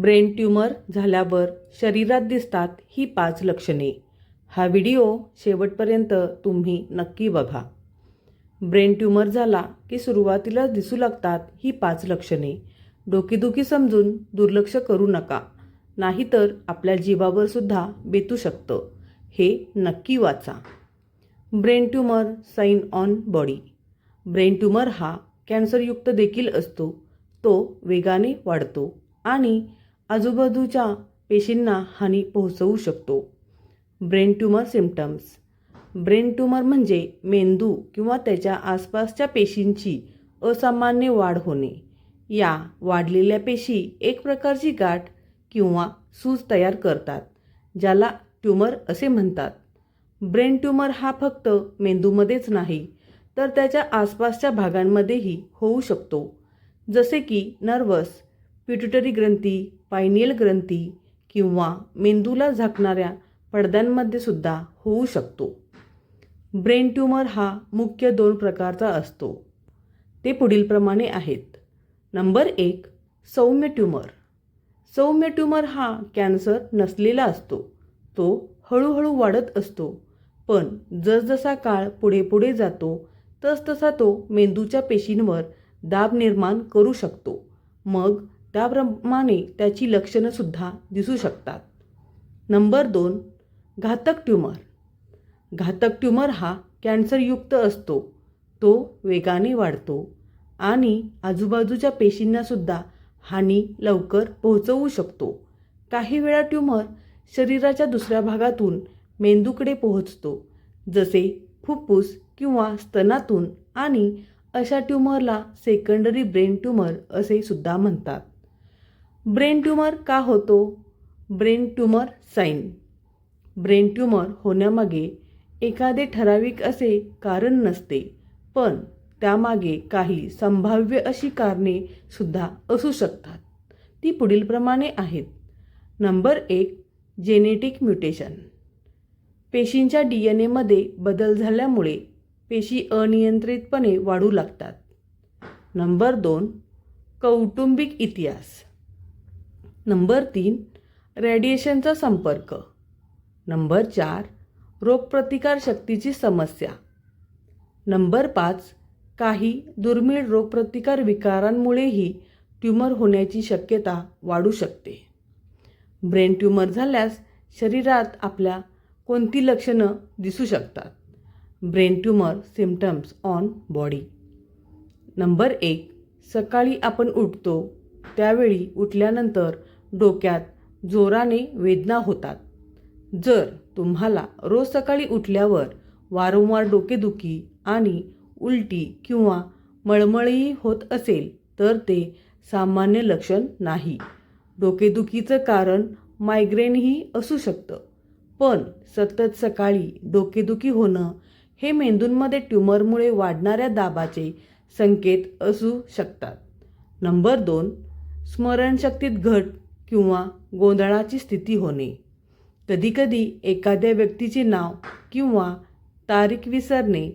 Brain tumour झाल्यावर शरीरात दिसतात ही पाच लक्षणे. हा व्हिडिओ शेवटपर्यंत तुम्ही नक्की बघा. ब्रेन ट्यूमर झाला की सुरुवातीला दिसू लागतात ही पाच लक्षणे. डोकेदुखी समजून दुर्लक्ष करू नका नाहीतर आपल्या जीवावर सुद्धा बेतू शकतं. हे नक्की वाचा. Brain tumour sign on body. Brain tumour हा कॅन्सरयुक्त देखील असतो. तो वेगाने वाढतो आणि आजूबाजूच्या पेशींना हानी पोहोचवू शकतो. Brain tumour symptoms. Brain tumour म्हणजे मेंदू किंवा त्याच्या आसपासच्या पेशींची असामान्य वाढ होणे. या वाढलेल्या पेशी एक प्रकारची गाठ किंवा सूज तयार करतात ज्याला ट्यूमर असे म्हणतात. ब्रेन ट्यूमर हा फक्त मेंदूमध्येच नाही तर त्याच्या आसपासच्या भागांमध्येही होऊ शकतो. जसे की नर्वस पिट्युटरी ग्रंथी पायनियल ग्रंथी किंवा मेंदूला झाकणाऱ्या पडद्यांमध्ये सुद्धा होऊ शकतो. ब्रेन ट्यूमर हा मुख्य दोन प्रकारचा असतो. ते पुढीलप्रमाणे आहेत. नंबर एक सौम्य ट्यूमर. सौम्य ट्यूमर हा कॅन्सर नसलेला असतो. तो हळूहळू वाढत असतो. पण जसजसा काळ पुढे पुढे जातो तसतसा तो मेंदूच्या पेशींवर दाब निर्माण करू शकतो. मग त्याप्रमाणे त्याची लक्षणंसुद्धा दिसू शकतात. नंबर दोन घातक ट्युमर. घातक ट्यूमर हा कॅन्सरयुक्त असतो. तो वेगाने वाढतो आणि आजूबाजूच्या पेशींनासुद्धा हानी लवकर पोहोचवू शकतो. काही वेळा ट्यूमर शरीराच्या दुसऱ्या भागातून मेंदूकडे पोहोचतो जसे फुप्फूस किंवा स्तनातून आणि अशा ट्यूमरला सेकंडरी ब्रेन ट्युमर असे सुद्धा म्हणतात. ब्रेन ट्यूमर का होतो? Brain tumour sign brain tumour होण्यामागे एखादे ठराविक असे कारण नसते पण त्यामागे काही संभाव्य अशी कारणे सुद्धा असू शकतात. ती पुढीलप्रमाणे आहेत. नंबर एक जेनेटिक म्युटेशन. पेशींच्या डी एन एमध्ये बदल झाल्यामुळे पेशी अनियंत्रितपणे वाढू लागतात. नंबर दोन कौटुंबिक इतिहास. नंबर तीन रेडिएशनचा संपर्क. नंबर चार रोगप्रतिकार शक्तीची समस्या. नंबर पाच काही दुर्मिळ रोगप्रतिकार विकारांमुळेही ट्यूमर होण्याची शक्यता वाढू शकते. ब्रेन ट्यूमर झाल्यास शरीरात आपल्या कोणती लक्षणं दिसू शकतात? Brain tumour symptoms on body. Number एक सकाळी आपण उठतो त्यावेळी उठल्यानंतर डोक्यात जोराने वेदना होतात. जर तुम्हाला रोज सकाळी उठल्यावर वारंवार डोकेदुखी आणि उलटी किंवा मळमळही होत असेल तर ते सामान्य लक्षण नाही. डोकेदुखीचं कारण मायग्रेनही असू शकतं. पण सतत सकाळी डोकेदुखी होणं हे मेंदूंमध्ये ट्यूमरमुळे वाढणाऱ्या दाबाचे संकेत असू शकतात. नंबर दोन स्मरणशक्तीत घट. किंवा गोंधळाची स्थिती होणे. कधीकधी एखाद्या व्यक्तीचे नाव किंवा तारीख विसरणे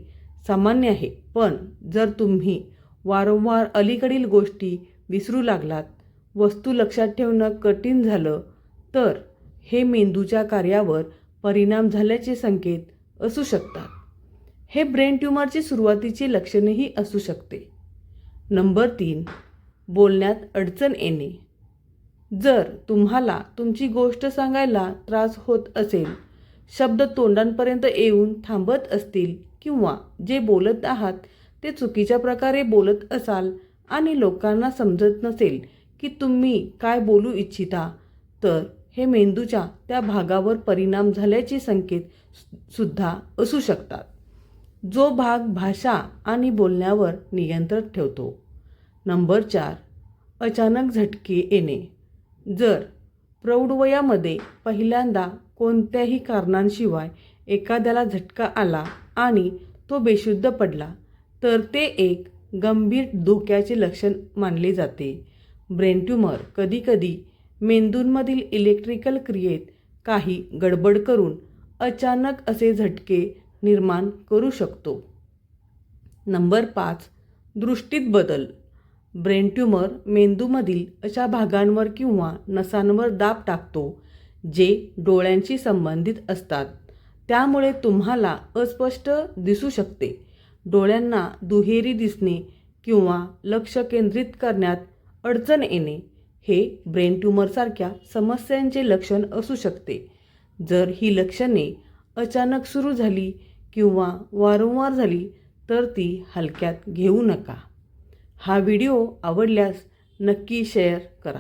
सामान्य आहे. पण जर तुम्ही वारंवार अलीकडील गोष्टी विसरू लागलात वस्तू लक्षात ठेवणं कठीण झालं तर हे मेंदूच्या कार्यावर परिणाम झाल्याचे संकेत असू शकतात. हे ब्रेन ट्यूमरची सुरुवातीची लक्षणेही असू शकते. नंबर तीन बोलण्यात अडचण येणे. जर तुम्हाला तुमची गोष्ट सांगायला त्रास होत असेल शब्द तोंडांपर्यंत येऊन थांबत असतील किंवा जे बोलत आहात ते चुकीच्या प्रकारे बोलत असाल आणि लोकांना समजत नसेल की तुम्ही काय बोलू इच्छिता तर हे मेंदूच्या त्या भागावर परिणाम झाल्याचे संकेत सुद्धा असू शकतात. जो भाग भाषा आणि बोलण्यावर नियंत्रण ठेवतो. नंबर चार अचानक झटके येणे. जर प्रौढवयामध्ये पहिल्यांदा कोणत्याही कारणांशिवाय एखाद्याला झटका आला आणि तो बेशुद्ध पडला तर ते एक गंभीर धोक्याचे लक्षण मानले जाते. ब्रेन ट्यूमर कधीकधी मेंदूंमधील इलेक्ट्रिकल क्रियेत काही गडबड करून अचानक असे झटके निर्माण करू शकतो. नंबर पाच दृष्टीत बदल. ब्रेन ट्यूमर मेंदूमधील अशा भागांवर किंवा नसांवर दाब टाकतो जे डोळ्यांशी संबंधित असतात. त्यामुळे तुम्हाला अस्पष्ट दिसू शकते. डोळ्यांना दुहेरी दिसणे किंवा लक्ष केंद्रित करण्यात अडचण येणे हे ब्रेन ट्यूमरसारख्या समस्यांचे लक्षण असू शकते. जर ही लक्षणे अचानक सुरू झाली किंवा वारंवार झाली तर ती हलक्यात घेऊ नका. हा व्हिडिओ आवडल्यास नक्की शेअर करा.